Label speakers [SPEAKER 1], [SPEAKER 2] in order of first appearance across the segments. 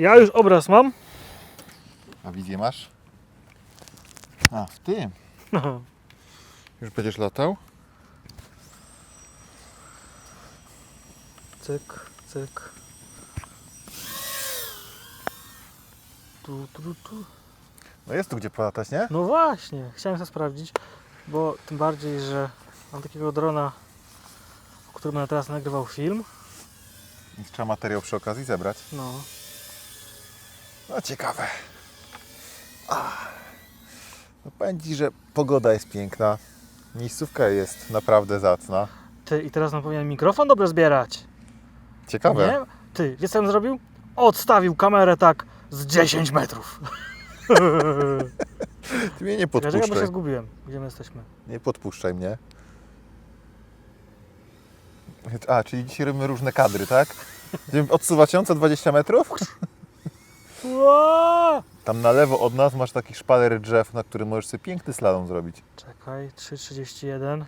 [SPEAKER 1] Ja już obraz mam.
[SPEAKER 2] A wizję masz? A, w tym.
[SPEAKER 1] No.
[SPEAKER 2] Już będziesz latał?
[SPEAKER 1] Cyk, cyk. Tu, tu, tu.
[SPEAKER 2] No jest tu gdzie polatać, nie?
[SPEAKER 1] No właśnie, chciałem to sprawdzić, bo tym bardziej, że mam takiego drona, o którym teraz nagrywał film.
[SPEAKER 2] I trzeba materiał przy okazji zebrać.
[SPEAKER 1] No,
[SPEAKER 2] No ciekawe. A. No powiem Ci, że pogoda jest piękna. Miejscówka jest naprawdę zacna.
[SPEAKER 1] ty i teraz nam powinien mikrofon dobrze zbierać.
[SPEAKER 2] Ciekawe.
[SPEAKER 1] Nie? Ty, wiesz co on zrobił? Odstawił kamerę tak z 10 metrów.
[SPEAKER 2] Ty mnie nie
[SPEAKER 1] Dlaczego bo się
[SPEAKER 2] podpuszczaj.
[SPEAKER 1] zgubiłem? Gdzie my jesteśmy?
[SPEAKER 2] Nie podpuszczaj mnie. A, czyli dzisiaj robimy różne kadry, tak? Odsuwać ją co 20 metrów? Tam na lewo od nas masz taki szpaler drzew, na którym możesz sobie piękny slalom zrobić.
[SPEAKER 1] Czekaj, 3,31.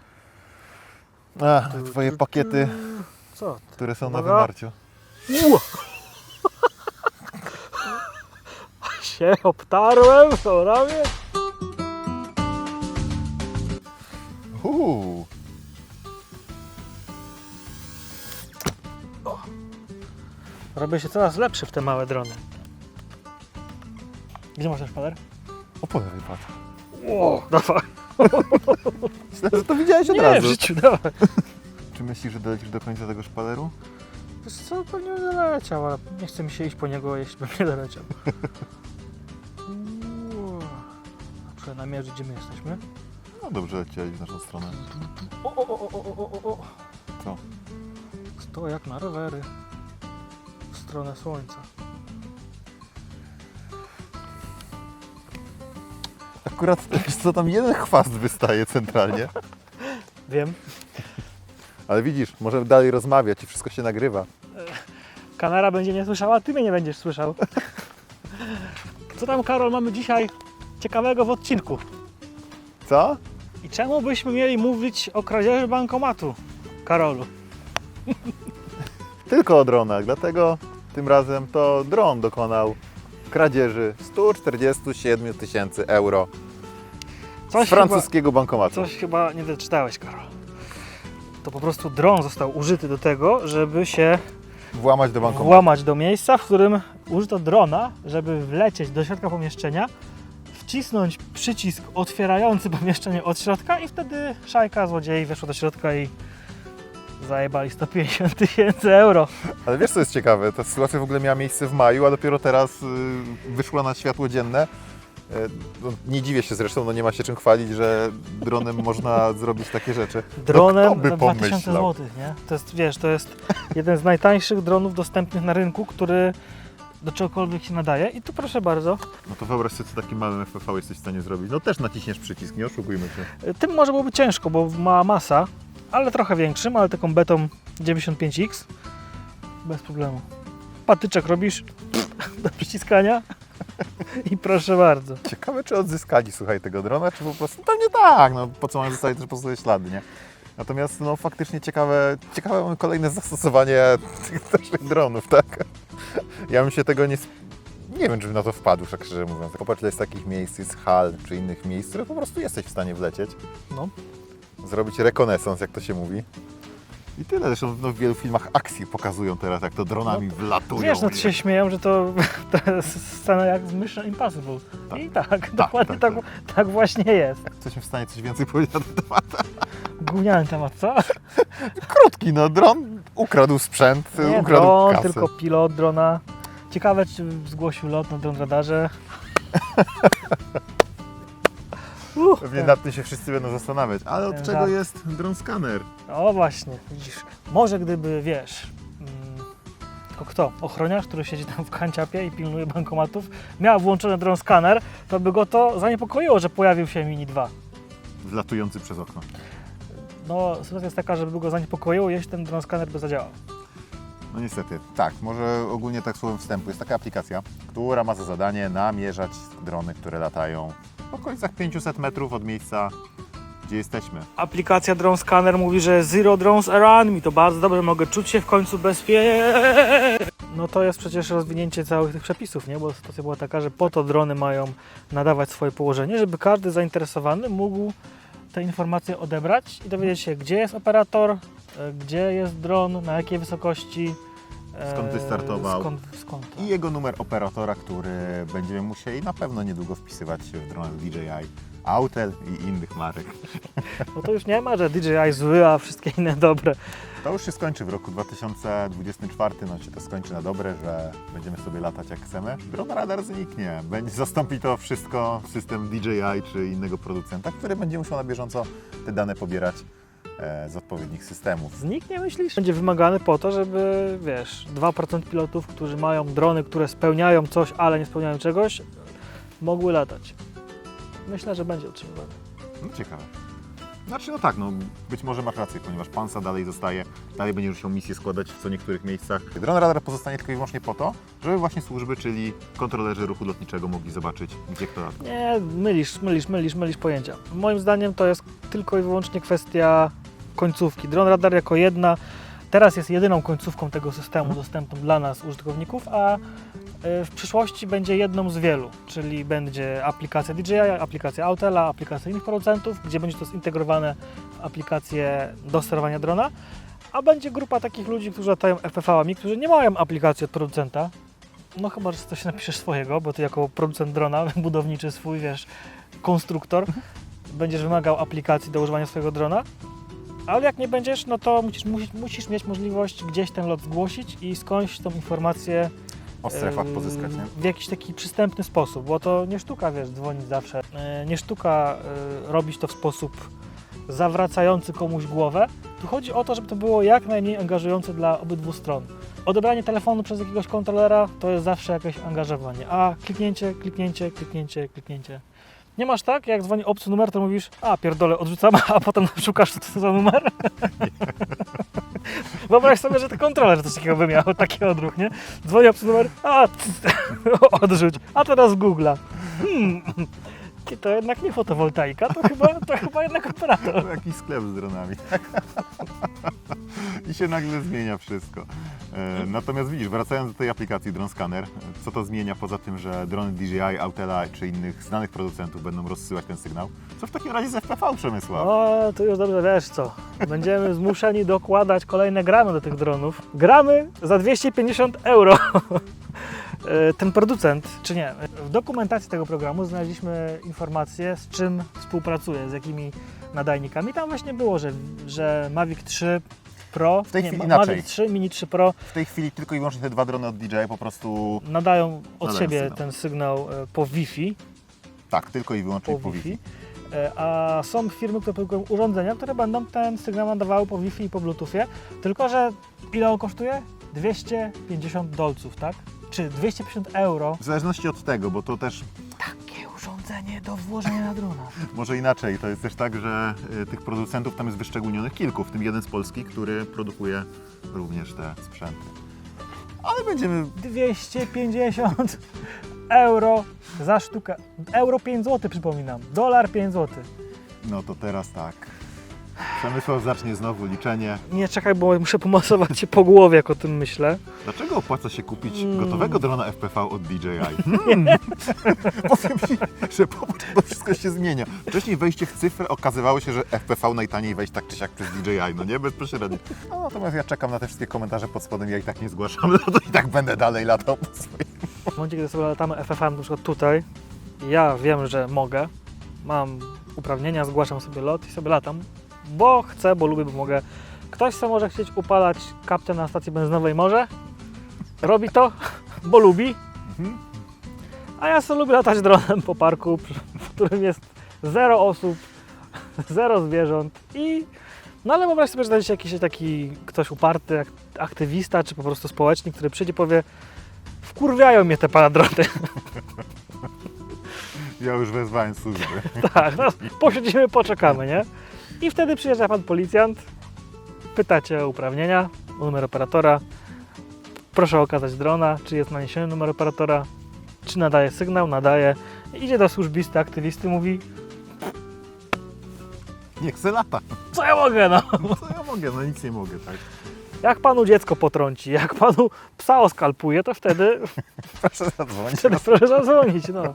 [SPEAKER 2] A,
[SPEAKER 1] Tu,
[SPEAKER 2] twoje
[SPEAKER 1] tu,
[SPEAKER 2] pakiety,
[SPEAKER 1] tu. Co? ty?
[SPEAKER 2] które są na
[SPEAKER 1] Uwaga.
[SPEAKER 2] wymarciu.
[SPEAKER 1] Ua! się obtarłem o ramię.
[SPEAKER 2] Uuu,
[SPEAKER 1] Robię się coraz lepszy w te małe drony. Gdzie masz ten szpaler?
[SPEAKER 2] o po lewej patrz.
[SPEAKER 1] O, dawaj.
[SPEAKER 2] Myślałem, że to widziałeś od
[SPEAKER 1] Nie, w
[SPEAKER 2] razu.
[SPEAKER 1] życiu, dawaj.
[SPEAKER 2] Czy myślisz, że dolecisz do końca tego szpaleru?
[SPEAKER 1] Wiesz co, pewnie bym doleciał, ale nie chce mi się iść po niego, jeśli bym nie doleciał. Ua. Muszę namierzyć, gdzie my jesteśmy.
[SPEAKER 2] No dobrze lecieli w naszą stronę.
[SPEAKER 1] O, o, o, o, o, o, o.
[SPEAKER 2] Co?
[SPEAKER 1] Sto jak na rowery. W stronę słońca.
[SPEAKER 2] Akurat, wiesz co, tam jeden chwast wystaje centralnie.
[SPEAKER 1] Wiem.
[SPEAKER 2] Ale widzisz, możemy dalej rozmawiać i wszystko się nagrywa.
[SPEAKER 1] Kamera będzie mnie słyszała, ty mnie nie będziesz słyszał. Co tam, Karol, mamy dzisiaj ciekawego w odcinku?
[SPEAKER 2] Co?
[SPEAKER 1] I czemu byśmy mieli mówić o kradzieży bankomatu, Karolu?
[SPEAKER 2] Tylko o dronach, dlatego tym razem to dron dokonał kradzieży 147 tysięcy euro
[SPEAKER 1] Coś
[SPEAKER 2] francuskiego bankomatu.
[SPEAKER 1] Chyba, coś chyba nie doczytałeś, Karol. To po prostu dron został użyty do tego, żeby się
[SPEAKER 2] Włamać do bankomatu.
[SPEAKER 1] włamać do miejsca, w którym użyto drona, żeby wlecieć do środka pomieszczenia, wcisnąć przycisk otwierający pomieszczenie od środka i wtedy szajka złodziei weszła do środka i zajebali 150 tysięcy euro.
[SPEAKER 2] Ale wiesz co jest ciekawe, ta sytuacja w ogóle miała miejsce w maju, a dopiero teraz y, wyszła na światło dzienne. Y, no, nie dziwię się zresztą, no nie ma się czym chwalić, że dronem można zrobić takie rzeczy.
[SPEAKER 1] Dronem
[SPEAKER 2] No, kto by
[SPEAKER 1] za 2000
[SPEAKER 2] pomyślał?
[SPEAKER 1] zł, nie? To jest, wiesz, to jest jeden z najtańszych dronów dostępnych na rynku, który do czegokolwiek się nadaje i tu proszę bardzo,
[SPEAKER 2] No to wyobraź sobie, co takim małym FPV jesteś w stanie zrobić. No też naciśniesz przycisk, nie oszukujmy się.
[SPEAKER 1] Tym może byłoby ciężko, bo ma masa, ale trochę większym, ale taką betą 95X bez problemu. Patyczek robisz do przyciskania i proszę bardzo.
[SPEAKER 2] Ciekawe, czy odzyskali, słuchaj, tego drona, czy po prostu... Pewnie tak, no po co mają zostawić też po sobie ślady, nie? Natomiast no faktycznie ciekawe, ciekawe mamy kolejne zastosowanie tych naszych dronów, tak? Ja bym się tego nie... sp- Nie wiem, czy bym na to wpadł, tak szczerze mówiąc. Popatrz, ile jest takich miejsc, jest hal, czy innych miejsc, które po prostu jesteś w stanie wlecieć,
[SPEAKER 1] No.
[SPEAKER 2] zrobić rekonesans, jak to się mówi. I tyle, zresztą no, w wielu filmach akcji pokazują teraz, jak to dronami wlatują.
[SPEAKER 1] Wiesz, no to się śmieją, że to, to jest scena jak z Mission Impossible.
[SPEAKER 2] Tak.
[SPEAKER 1] I tak, dokładnie tak,
[SPEAKER 2] tak,
[SPEAKER 1] tak, właśnie jest.
[SPEAKER 2] Jesteśmy w stanie coś więcej powiedzieć na ten temat.
[SPEAKER 1] Gówniany temat, co?
[SPEAKER 2] Krótki, no dron ukradł sprzęt,
[SPEAKER 1] Nie
[SPEAKER 2] ukradł
[SPEAKER 1] dron,
[SPEAKER 2] kasę.
[SPEAKER 1] tylko pilot drona. Ciekawe, czy zgłosił lot na dron radarze. Uch,
[SPEAKER 2] Pewnie nad tym się wszyscy będą zastanawiać. Ale od
[SPEAKER 1] Ten
[SPEAKER 2] czego
[SPEAKER 1] żart.
[SPEAKER 2] jest dron skaner?
[SPEAKER 1] O właśnie, widzisz. Może gdyby, wiesz, mm, tylko kto? Ochroniarz, który siedzi tam w kanciapie i pilnuje bankomatów, miał włączony dron skaner, to by go to zaniepokoiło, że pojawił się Mini 2.
[SPEAKER 2] Wlatujący przez okno.
[SPEAKER 1] No, sytuacja jest taka, żeby go zaniepokoiło, jeśli ten dron skaner by zadziałał.
[SPEAKER 2] No niestety, tak, może ogólnie tak słowem wstępu. Jest taka aplikacja, która ma za zadanie namierzać drony, które latają w okolicach 500 metrów od miejsca, gdzie jesteśmy.
[SPEAKER 1] Aplikacja Drone Scanner mówi, że zero drones around me, to bardzo dobrze, mogę czuć się w końcu bezpiecznie. No to jest przecież rozwinięcie całych tych przepisów, nie? Bo sytuacja była taka, że po to drony mają nadawać swoje położenie, żeby każdy zainteresowany mógł te informacje odebrać i dowiedzieć się, gdzie jest operator, gdzie jest dron, na jakiej wysokości. e,
[SPEAKER 2] Skąd wystartował.
[SPEAKER 1] Skąd, skąd
[SPEAKER 2] I jego numer operatora, który będziemy musieli na pewno niedługo wpisywać w dronach DJI, Autel i innych marek.
[SPEAKER 1] No to już nie ma, że DJI zły, a wszystkie inne dobre.
[SPEAKER 2] To już się skończy w roku 2024, no się to skończy na dobre, że będziemy sobie latać jak chcemy. Dron radar zniknie, będzie zastąpi to wszystko system DJI czy innego producenta, który będzie musiał na bieżąco te dane pobierać e, z odpowiednich systemów.
[SPEAKER 1] Zniknie, myślisz? Będzie wymagany po to, żeby, wiesz, 2% pilotów, którzy mają drony, które spełniają coś, ale nie spełniają czegoś, mogły latać. Myślę, że będzie utrzymywany.
[SPEAKER 2] No ciekawe. Znaczy no tak, no być może masz rację, ponieważ Pansa dalej zostaje, dalej będzie musiał misję składać w co niektórych miejscach. Dron radar pozostanie tylko i wyłącznie po to, żeby właśnie służby, czyli kontrolerzy ruchu lotniczego mogli zobaczyć, gdzie kto lata.
[SPEAKER 1] Nie, mylisz, mylisz, mylisz, mylisz pojęcia. Moim zdaniem to jest tylko i wyłącznie kwestia końcówki. Dron radar jako jedna, teraz jest jedyną końcówką tego systemu dostępną dla nas, użytkowników, a w przyszłości będzie jedną z wielu, czyli będzie aplikacja DJI, aplikacja Autela, aplikacja innych producentów, gdzie będzie to zintegrowane w aplikację do sterowania drona, a będzie grupa takich ludzi, którzy latają FPV-ami, którzy nie mają aplikacji od producenta, no chyba, że coś napiszesz swojego, bo ty jako producent drona, budowniczy swój, wiesz, konstruktor, będziesz wymagał aplikacji do używania swojego drona, ale jak nie będziesz, no to musisz, musisz, musisz mieć możliwość gdzieś ten lot zgłosić i skądś tą informację
[SPEAKER 2] O strefach pozyskać, nie?
[SPEAKER 1] w jakiś taki przystępny sposób, bo to nie sztuka, wiesz, dzwonić zawsze, e, nie sztuka e, robić to w sposób zawracający komuś głowę. Tu chodzi o to, żeby to było jak najmniej angażujące dla obydwu stron. Odebranie telefonu przez jakiegoś kontrolera to jest zawsze jakieś angażowanie, a kliknięcie, kliknięcie, kliknięcie, kliknięcie. Nie masz tak, jak dzwoni obcy numer, to mówisz, a pierdolę, odrzucam, a potem szukasz, co to za numer. Wyobraź sobie, że to kontroler coś takiego by miał, taki odruch, nie? Dzwoni obcy numer, a odrzuć, a teraz Google'a. Hmm. To jednak nie fotowoltaika, to chyba, to chyba jednak operator.
[SPEAKER 2] To jakiś sklep z dronami. I się nagle zmienia wszystko. E, natomiast widzisz, wracając do tej aplikacji Drone Scanner, co to zmienia poza tym, że drony DJI, Autela czy innych znanych producentów będą rozsyłać ten sygnał? Co w takim razie z FPV Przemysław?
[SPEAKER 1] O, tu już dobrze wiesz co. Będziemy zmuszeni dokładać kolejne gramy do tych dronów. Gramy za 250 euro. E, Ten producent, czy nie, w dokumentacji tego programu znaleźliśmy informację, z czym współpracuje, z jakimi nadajnikami. Tam właśnie było, że, że Mavic 3 Pro,
[SPEAKER 2] W tej
[SPEAKER 1] nie,
[SPEAKER 2] chwili
[SPEAKER 1] Ma-
[SPEAKER 2] inaczej.
[SPEAKER 1] Mavic 3, Mini 3 Pro
[SPEAKER 2] W tej chwili tylko i wyłącznie te dwa drony od DJI po prostu,
[SPEAKER 1] nadają od
[SPEAKER 2] Nadają
[SPEAKER 1] siebie
[SPEAKER 2] sygnał.
[SPEAKER 1] ten sygnał e, po Wi-Fi.
[SPEAKER 2] tak, tylko i wyłącznie
[SPEAKER 1] po Wi-Fi. E, A są firmy, które produkują urządzenia, które będą ten sygnał nadawały po Wi-Fi i po Bluetoothie. Tylko, że ile on kosztuje? 250 dolców, tak? Czy 250 euro.
[SPEAKER 2] W zależności od tego, bo to też
[SPEAKER 1] urządzenie do włożenia na drona.
[SPEAKER 2] może inaczej. To jest też tak, że y, tych producentów tam jest wyszczególnionych kilku, w tym jeden z Polski, który produkuje również te sprzęty. Ale będziemy
[SPEAKER 1] 250 euro za sztukę. Euro 5 zł przypominam. Dolar 5 zł.
[SPEAKER 2] No to teraz tak. Przemysław zacznie znowu liczenie.
[SPEAKER 1] Nie czekaj, bo muszę pomasować się po głowie, jak o tym myślę.
[SPEAKER 2] Dlaczego opłaca się kupić
[SPEAKER 1] Mm.
[SPEAKER 2] gotowego drona FPV od DJI? Hmm. Powiem Ci, że popatrz, to wszystko się zmienia. Wcześniej wejście w cyfrę okazywało się, że FPV najtaniej wejść tak czy siak przez DJI, no nie? Bezpośrednio. No, natomiast ja czekam na te wszystkie komentarze pod spodem, ja i tak nie zgłaszam, no to i tak będę dalej latał po swoim.
[SPEAKER 1] W momencie, kiedy sobie latamy FFM, na przykład tutaj, ja wiem, że mogę, mam uprawnienia, zgłaszam sobie lot i sobie latam, bo chcę, bo lubię, bo mogę. Ktoś sobie może chcieć upalać kaptę na stacji benzynowej, może, robi to, bo lubi,
[SPEAKER 2] Mhm.
[SPEAKER 1] a ja sobie lubię latać dronem po parku, w którym jest zero osób, zero zwierząt i no ale wyobraź sobie, że znajdzie się jakiś taki ktoś uparty, ak- aktywista, czy po prostu społecznik, który przyjdzie i powie wkurwiają mnie te paradrony.
[SPEAKER 2] Ja już wezwałem służby.
[SPEAKER 1] tak, no, posiedzimy, poczekamy, nie? I wtedy przyjeżdża pan policjant, pytacie o uprawnienia, o numer operatora, proszę okazać drona, czy jest naniesiony numer operatora, czy nadaje sygnał, nadaje. Idzie do służbisty, aktywisty, mówi
[SPEAKER 2] Niech se lata.
[SPEAKER 1] Co ja mogę, no?
[SPEAKER 2] Co ja mogę? No nic nie mogę, tak?
[SPEAKER 1] Jak panu dziecko potrąci, jak panu psa oskalpuje, to wtedy,
[SPEAKER 2] Proszę zadzwonić.
[SPEAKER 1] wtedy proszę zadzwonić, no.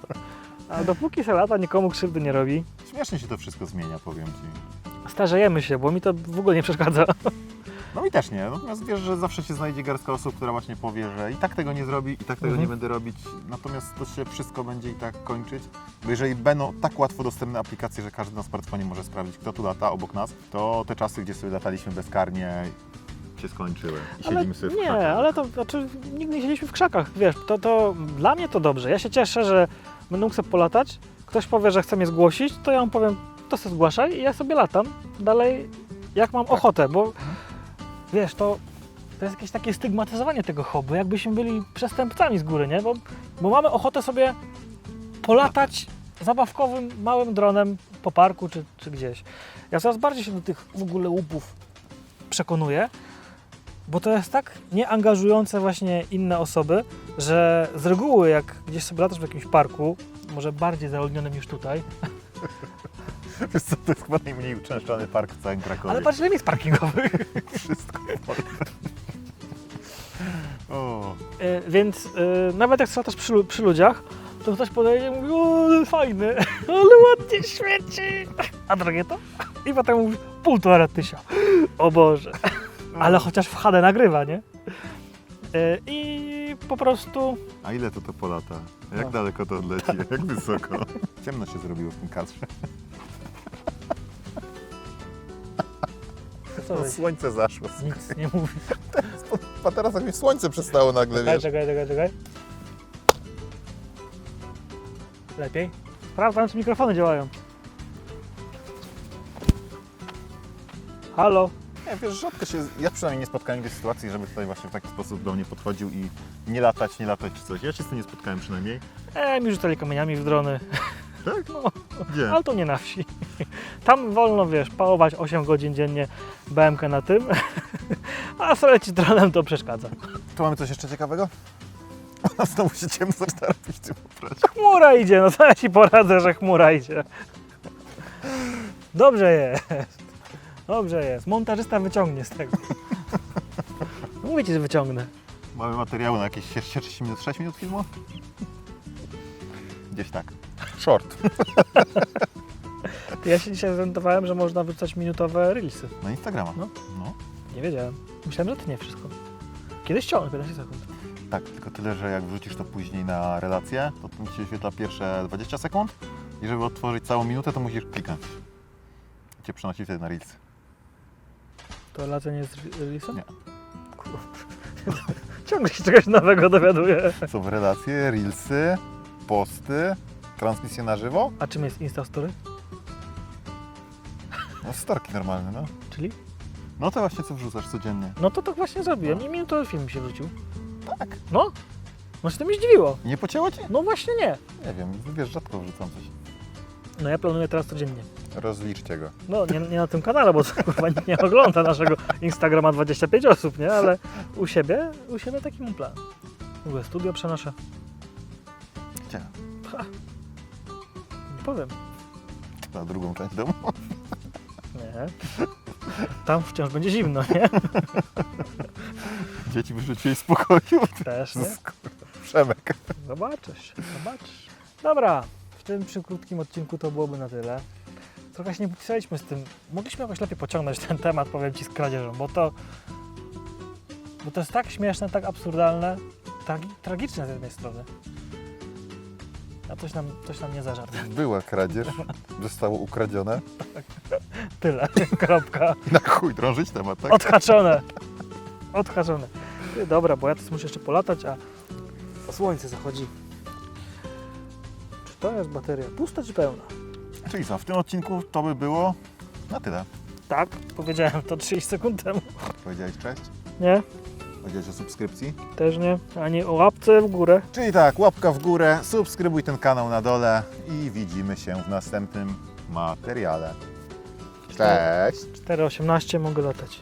[SPEAKER 1] A dopóki se lata, nikomu krzywdy nie robi.
[SPEAKER 2] Śmiesznie się to wszystko zmienia, powiem Ci.
[SPEAKER 1] Starzejemy się, bo mi to w ogóle nie przeszkadza.
[SPEAKER 2] No i też nie. Natomiast wiesz, że zawsze się znajdzie garstka osób, która właśnie powie, że i tak tego nie zrobi, i tak tego
[SPEAKER 1] Mhm.
[SPEAKER 2] nie będę robić. Natomiast to się wszystko będzie i tak kończyć. Bo jeżeli będą tak łatwo dostępne aplikacje, że każdy na smartfonie może sprawdzić, kto tu lata obok nas, to te czasy, gdzie sobie lataliśmy bezkarnie, się skończyły. I
[SPEAKER 1] Ale
[SPEAKER 2] siedzimy sobie w
[SPEAKER 1] nie,
[SPEAKER 2] krzakach.
[SPEAKER 1] ale to znaczy nigdy nie siedzieliśmy w krzakach, wiesz, to, to dla mnie to dobrze. Ja się cieszę, że będę mógł sobie polatać. Ktoś powie, że chce mnie zgłosić, to ja mu powiem, to sobie zgłaszaj i ja sobie latam dalej, jak mam ochotę, bo wiesz, to, to jest jakieś takie stygmatyzowanie tego hobby, jakbyśmy byli przestępcami z góry, nie? Bo, bo mamy ochotę sobie polatać zabawkowym, małym dronem po parku czy, czy gdzieś. Ja coraz bardziej się do tych w ogóle łupów przekonuję, bo to jest tak nieangażujące właśnie inne osoby, że z reguły jak gdzieś sobie latasz w jakimś parku, może bardziej zaludnionym niż tutaj,
[SPEAKER 2] Wiesz co, to jest chyba najmniej uczęszczany park w całym Krakowie.
[SPEAKER 1] ale patrz ile miejsc parkingowych.
[SPEAKER 2] Wszystko. O,
[SPEAKER 1] E, Więc e, nawet jak latasz przy, przy ludziach, to ktoś podejdzie i mówi, o fajny, ale ładnie świeci. A drogie to? I potem mówi, półtora tysiąca. O Boże. Ale chociaż w HD nagrywa, nie? E, I po prostu
[SPEAKER 2] A ile to to polata? Jak
[SPEAKER 1] No.
[SPEAKER 2] daleko to odleci? Jak wysoko? Ciemno się zrobiło w tym kadrze.
[SPEAKER 1] Co
[SPEAKER 2] No, słońce zaszło.
[SPEAKER 1] nic nie mówi.
[SPEAKER 2] A teraz jak mi słońce przestało nagle,
[SPEAKER 1] Czekaj,
[SPEAKER 2] wiesz.
[SPEAKER 1] czekaj, czekaj, czekaj. Lepiej? Sprawdzam, czy mikrofony działają. Halo?
[SPEAKER 2] Nie, wiesz, rzadko się, ja przynajmniej nie spotkałem nigdy sytuacji, żeby tutaj właśnie w taki sposób do mnie podchodził i nie latać, nie latać czy coś. Ja się z tym nie spotkałem przynajmniej.
[SPEAKER 1] E, mi rzucali kamieniami w drony.
[SPEAKER 2] Tak?
[SPEAKER 1] No,
[SPEAKER 2] Gdzie?
[SPEAKER 1] ale to nie na wsi. Tam wolno, wiesz, pałować 8 godzin dziennie BMK na tym, a co leci dronem to przeszkadza.
[SPEAKER 2] Tu mamy coś jeszcze ciekawego? Ona znowu się ciemno zaczyna robić tym obrazie.
[SPEAKER 1] Chmura idzie, no to ja ci poradzę, że chmura idzie. Dobrze jest. Dobrze jest. Montażysta wyciągnie z tego. Mówię ci, że wyciągnę.
[SPEAKER 2] Mamy materiały na jakieś 6 minut, 6 minut filmu? Gdzieś tak. Short.
[SPEAKER 1] Ja się dzisiaj zorientowałem, że można wrzucać minutowe reelsy.
[SPEAKER 2] Na Instagrama.
[SPEAKER 1] No.
[SPEAKER 2] no.
[SPEAKER 1] Nie wiedziałem. Myślałem, że to nie wszystko. Kiedyś ciągnę 15 sekund.
[SPEAKER 2] Tak, tylko tyle, że jak wrzucisz to później na relację, to tam ci się wyświetla pierwsze 20 sekund i żeby odtworzyć całą minutę, to musisz kliknąć. I cię przenosi wtedy na reels.
[SPEAKER 1] To relacja nie jest re- reelsem?
[SPEAKER 2] Nie.
[SPEAKER 1] Kurwa. Ciągle się czegoś nowego dowiaduję.
[SPEAKER 2] Są relacje, reelsy, posty, transmisje na żywo.
[SPEAKER 1] A czym jest Insta Story?
[SPEAKER 2] No storki normalne, no.
[SPEAKER 1] Czyli?
[SPEAKER 2] No to właśnie co wrzucasz codziennie.
[SPEAKER 1] No to tak właśnie zrobiłem i minutowy film się wrzucił.
[SPEAKER 2] Tak.
[SPEAKER 1] No? No się to mi zdziwiło.
[SPEAKER 2] Nie pocięło cię?
[SPEAKER 1] No właśnie nie.
[SPEAKER 2] Nie wiem, wiesz, rzadko wrzucam coś.
[SPEAKER 1] No ja planuję teraz codziennie.
[SPEAKER 2] Rozliczcie go.
[SPEAKER 1] No nie, nie na tym kanale, bo to kurwa nikt nie ogląda naszego Instagrama 25 osób, nie? Ale u siebie, u siebie taki mam plan. W ogóle studio przenoszę.
[SPEAKER 2] Gdzie?
[SPEAKER 1] Ha. Powiem.
[SPEAKER 2] Na drugą część domu.
[SPEAKER 1] Nie. Tam wciąż będzie zimno, nie?
[SPEAKER 2] Dzieci wyrzuciłeś z pokoju.
[SPEAKER 1] Też, nie?
[SPEAKER 2] Przemek.
[SPEAKER 1] Zobaczysz, zobaczysz. Dobra, w tym przy krótkim odcinku to byłoby na tyle. Trochę się nie popisaliśmy z tym. Mogliśmy jakoś lepiej pociągnąć ten temat, powiem Ci, z kradzieżą, bo to... Bo to jest tak śmieszne, tak absurdalne, tragi, tragiczne z jednej strony. A coś nam, coś nam nie zażart.
[SPEAKER 2] Była kradzież, zostało ukradzione.
[SPEAKER 1] Tyle, kropka.
[SPEAKER 2] I na chuj drążyć temat, tak?
[SPEAKER 1] Odhaczone. Odhaczone. Ty, Dobra, bo ja to muszę jeszcze polatać, a słońce zachodzi. Czy to jest bateria pusta czy pełna?
[SPEAKER 2] Czyli co, w tym odcinku to by było na tyle.
[SPEAKER 1] Tak, powiedziałem to 30 sekund temu.
[SPEAKER 2] Powiedziałeś cześć,
[SPEAKER 1] Nie,
[SPEAKER 2] powiedziałeś o subskrypcji.
[SPEAKER 1] też nie. Ani o łapce w górę.
[SPEAKER 2] Czyli tak, łapka w górę, subskrybuj ten kanał na dole i widzimy się w następnym materiale. Cześć!
[SPEAKER 1] 4.18 mogę latać.